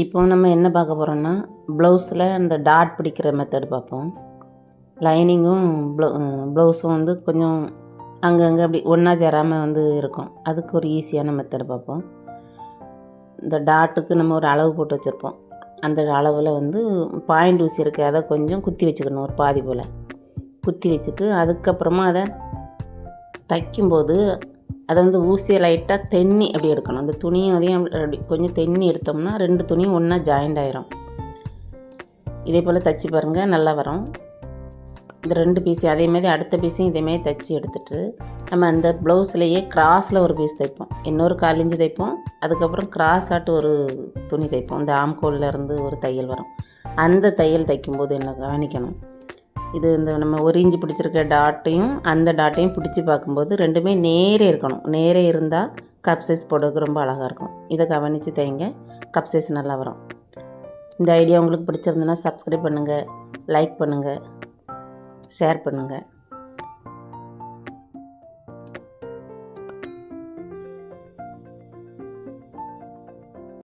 இப்போ நம்ம என்ன பார்க்க போகிறோன்னா ப்ளவுஸில் அந்த டாட் பிடிக்கிற மெத்தடு பார்ப்போம். லைனிங்கும் ப்ளவு ப்ளவுஸும் வந்து கொஞ்சம் அங்கங்கே அப்படி ஒன்றா சேராமல் வந்து இருக்கும். அதுக்கு ஒரு ஈஸியான மெத்தடு பார்ப்போம். இந்த டாட்டுக்கு நம்ம ஒரு அளவு போட்டு வச்சுருப்போம். அந்த அளவில் வந்து பாயிண்ட் ஊசி இருக்கு அதை கொஞ்சம் குத்தி வச்சுக்கணும் ஒரு பாதி போல். குத்தி வச்சுட்டு அதுக்கப்புறமா அதை தைக்கும்போது அதை வந்து ஊசியை லைட்டாக தென்னி அப்படி எடுக்கணும். அந்த துணியும் அதையும் அப்படி கொஞ்சம் தென்னி எடுத்தோம்னா ரெண்டு துணியும் ஒன்றா ஜாயிண்ட் ஆயிரும். இதே போல் தைச்சி பாருங்கள் நல்லா வரும். இந்த ரெண்டு பீஸையும் அதேமாதிரி அடுத்த பீஸையும் இதேமாதிரி தைச்சி எடுத்துட்டு நம்ம அந்த ப்ளவுஸ்லேயே கிராஸில் ஒரு பீஸ் தைப்போம். இன்னொரு காலிஞ்சு தைப்போம். அதுக்கப்புறம் கிராஸ் ஆட்டு ஒரு துணி தைப்போம். இந்த ஆம்கோல்ல இருந்து ஒரு தையல் வரும். அந்த தையல் தைக்கும்போது என்ன கவனிக்கணும்? இது இந்த நம்ம ஒரு இஞ்சி பிடிச்சிருக்க டாட்டையும் அந்த டாட்டையும் பிடிச்சி பார்க்கும்போது ரெண்டுமே நேரே இருக்கணும். நேரே இருந்தால் கப் சைஸ் போடுறதுக்கு ரொம்ப அழகாக இருக்கும். இதை கவனித்து தைங்க கப் சைஸ் நல்லா வரும். இந்த ஐடியா உங்களுக்கு பிடிச்சிருந்துன்னா சப்ஸ்கிரைப் பண்ணுங்கள் லைக் பண்ணுங்கள் ஷேர் பண்ணுங்கள்